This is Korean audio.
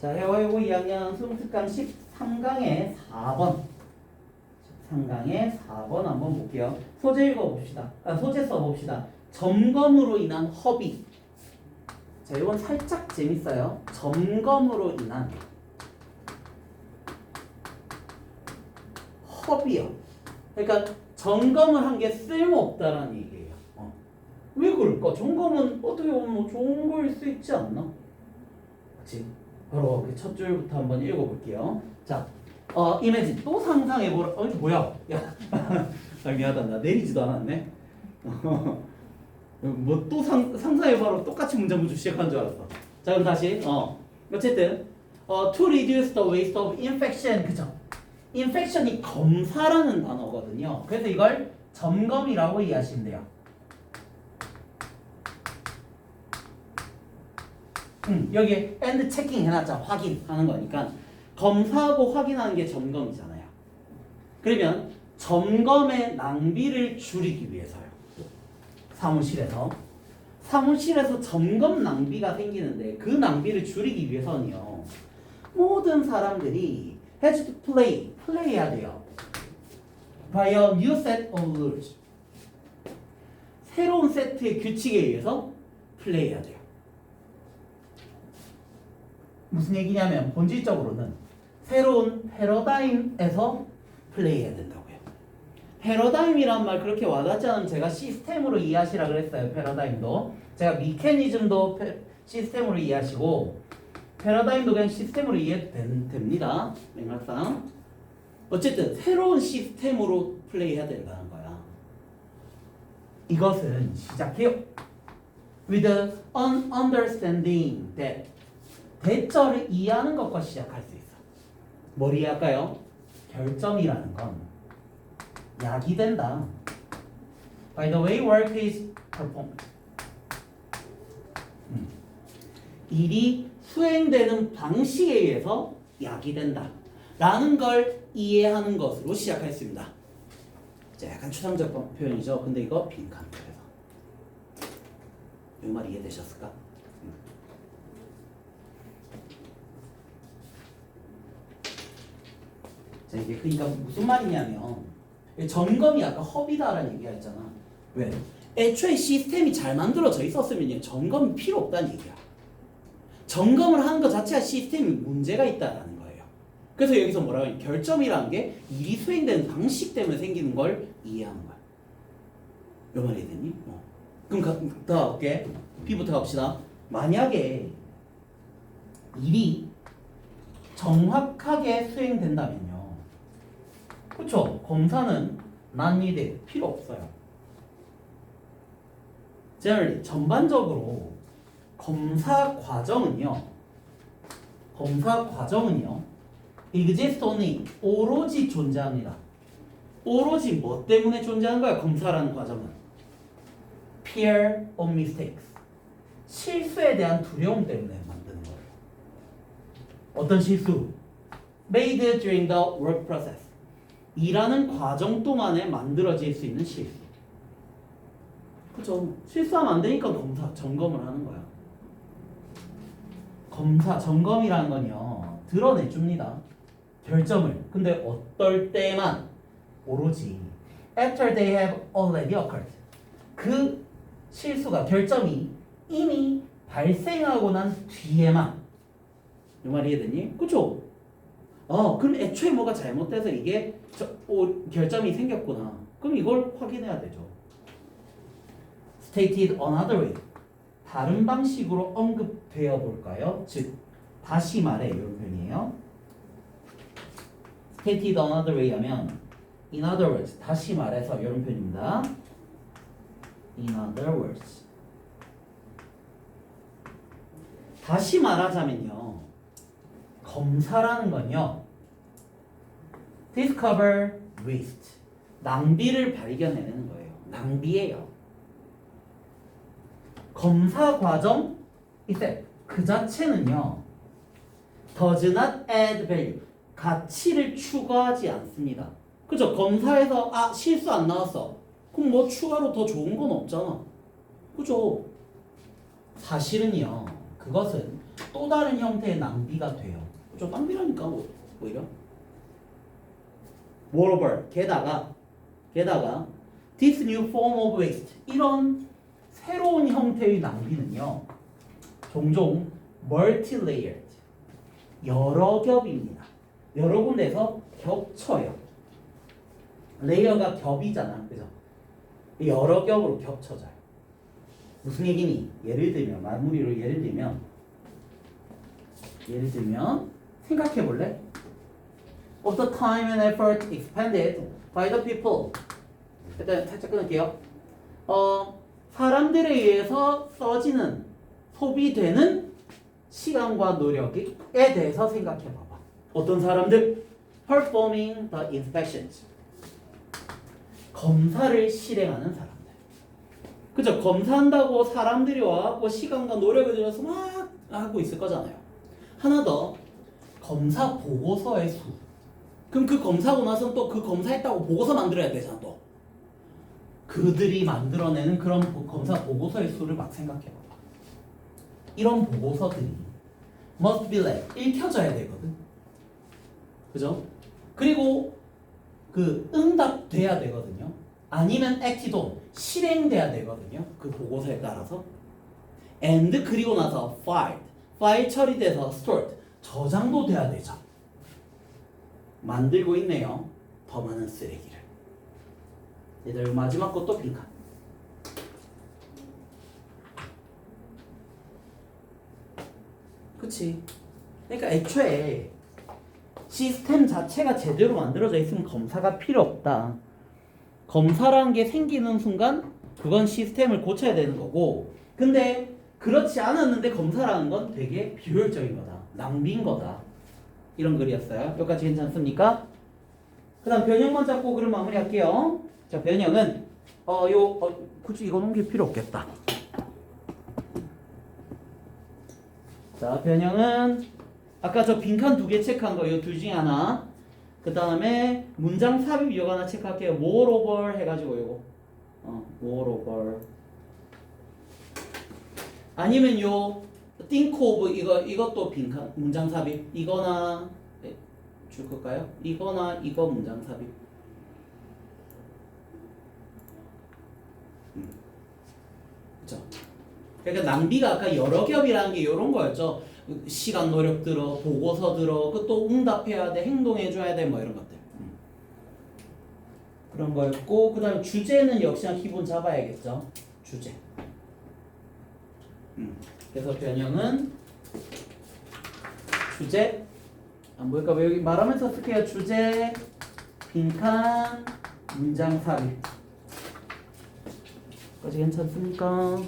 자, 해와이고 2학년 수능특강 13강의 4번. 13강의 4번 한번 볼게요. 소재 읽어봅시다. 아, 소재 써봅시다. 점검으로 인한 허비. 자, 이건 살짝 재밌어요. 점검으로 인한 허비요. 그러니까 점검을 한 게 쓸모없다라는 얘기예요. 어. 왜 그럴까? 점검은 어떻게 보면 뭐 좋은 거일 수 있지 않나? 그치? 바로 그첫 줄부터 한번 읽어볼게요. 자, 어, 이미지 또 상상해보라. 어, 뭐야? 야, 아, 미안하다. 나 내리지도 않았네. 뭐 또 상상해봐라. 똑같이 문제 문제 시작한 줄 알았어. 자, 그럼 다시. 어, 어쨌든 어, to reduce the waste of infection. 그죠? infection이 검사라는 단어거든요. 그래서 이걸 점검이라고 이해하시면 돼요. 음, 여기 and checking 해놨자 확인하는 거니까 검사하고 확인하는 게 점검이잖아요. 그러면 점검의 낭비를 줄이기 위해서요. 사무실에서 사무실에서 점검 낭비가 생기는데 그 낭비를 줄이기 위해서는요. 모든 사람들이 has to play 플레이해야 돼요. by a new set of rules. 새로운 세트의 규칙에 의해서 플레이해야 돼요. 무슨 얘기냐면 본질적으로는 새로운 패러다임에서 플레이해야 된다고요. 패러다임이란 말 그렇게 와닿지 않으면 제가 시스템으로 이해하시라 그랬어요. 패러다임도 제가 미케니즘도 페- 시스템으로 이해하시고 패러다임도 그냥 시스템으로 이해해도 된- 됩니다. 맥락상 어쨌든 새로운 시스템으로 플레이해야 된다는 거야. 이것은 시작해요. With an understanding that 대절을 이해하는 것과 시작할 수 있어. 뭘 이해할까요? 결점이라는 건 약이 된다. By the way work is performed. 음. 일이 수행되는 방식에 의해서 약이 된다. 라는 걸 이해하는 것으로 시작했습니다. 자, 약간 추상적 표현이죠. 근데 이거 빈칸 그래서 이말 이해되셨을까? 자, 이게 그러니까 무슨 말이냐면 점검이 아까 허비다라는 얘기가 있잖아. 왜? 애초에 시스템이 잘 만들어져 있었으면 점검이 필요 없다는 얘기야. 점검을 하는 것 자체가 시스템이 문제가 있다라는 거예요. 그래서 여기서 뭐라고 하냐? 결점이라는 게 일이 수행되는 방식 때문에 생기는 걸 이해하는 거야. 몇 마리 됐니? 어. 그럼 가, 더 갈게. B부터 갑시다. 만약에 일이 정확하게 수행된다면요. 그렇죠. 검사는 난이대 필요 없어요. generally 전반적으로 검사 과정은요. 검사 과정은요. only 오로지 존재합니다. 오로지 뭐 때문에 존재하는 거야? 검사라는 과정은 fear of mistakes 실수에 대한 두려움 때문에 만드는 거예요. 어떤 실수? made during the work process 일하는 과정 동안에 만들어질 수 있는 실수. 그죠? 실수하면 안 되니까 검사 점검을 하는 거야. 검사 점검이라는 건요 드러내 줍니다. 결점을. 근데 어떨 때만 오로지 after they have already occurred. 그 실수가 결점이 이미 발생하고 난 뒤에만 이 말이 이해되니? 그쵸? 어, 그럼 애초에 뭐가 잘못돼서 이게 저, 오, 결점이 생겼구나. 그럼 이걸 확인해야 되죠. Stated another way. 다른 방식으로 언급되어 볼까요? 즉, 다시 말해 이런 표현이에요. Stated another way 하면 in other words, 다시 말해서 이런 표현입니다. In other words. 다시 말하자면요. 검사라는 건요. discover waste. 낭비를 발견해내는 거예요. 낭비예요. 검사 과정 이제 그 자체는요. does not add value. 가치를 추가하지 않습니다. 그죠? 검사에서 아 실수 안 나왔어. 그럼 뭐 추가로 더 좋은 건 없잖아. 그죠? 사실은요. 그것은 또 다른 형태의 낭비가 돼요. 좀 낭비라니까 뭐 오히려. Moreover, 게다가 게다가 this new form of waste 이런 새로운 형태의 낭비는요 종종 multi-layered 여러 겹입니다. 여러 군데서 겹쳐요. 레이어가 겹이잖아, 그죠? 여러 겹으로 겹쳐져요. 무슨 얘기니? 예를 들면 마무리로 예를 들면 예를 들면 생각해 볼래? Of the time and effort expended by the people. 일단 살짝 끊을게요. 어, 사람들에 의해서 써지는 소비되는 시간과 노력에 대해서 생각해 봐봐. 어떤 사람들? Performing the inspections. 검사를 실행하는 사람들. 그죠? 검사한다고 사람들이 와갖고 시간과 노력을 들여서 막 하고 있을 거잖아요. 하나 더 검사 보고서의 수. 그럼 그 검사하고 나서 또 그 검사했다고 보고서 만들어야 되잖아 또. 그들이 만들어내는 그런 보- 검사 보고서의 수를 막 생각해봐봐. 이런 보고서들이 must be read 읽혀져야 되거든. 그죠? 그리고 그 응답돼야 되거든요. 아니면 on 실행돼야 되거든요. 그 보고서에 따라서. and 그리고 나서 filed 파일 처리돼서 stored 저장도 돼야 되죠. 만들고 있네요. 더 많은 쓰레기를. 얘들 마지막 것도 빈칸. 그치? 그러니까 애초에 시스템 자체가 제대로 만들어져 있으면 검사가 필요 없다. 검사라는 게 생기는 순간 그건 시스템을 고쳐야 되는 거고 근데 그렇지 않았는데 검사라는 건 되게 비효율적인 거다. 낭비인 거다. 이런 글이었어요. 여기까지 괜찮습니까? 그 다음 변형만 잡고 그럼 마무리할게요. 자, 변형은 어, 요 어, 굳이 이거 넘길 필요 없겠다. 자, 변형은 아까 저 빈칸 두 개 체크한 거 요 둘 중에 하나. 그 다음에 문장 삽입 이거 하나 체크할게요. moreover 해가지고 요거. 어, moreover. 아니면 요 think of 이거 이것도 빈칸 문장 삽입 이거나 네, 줄 걸까요? 이거나 이거 문장 삽입. 음. 그러니까 낭비가 아까 여러 겹이라는 게 이런 거였죠. 시간 노력 들어, 보고서 들어, 그또 응답해야 돼, 행동해줘야 돼, 뭐 이런 것들. 음. 그런 거였고, 그 다음에 주제는 역시나 기본 잡아야겠죠. 주제. 음. 그래서 변형은 주제. 안 보일까? 봐 여기 말하면서 쓸게요. 주제, 빈칸, 문장 삽입. 까지 괜찮습니까?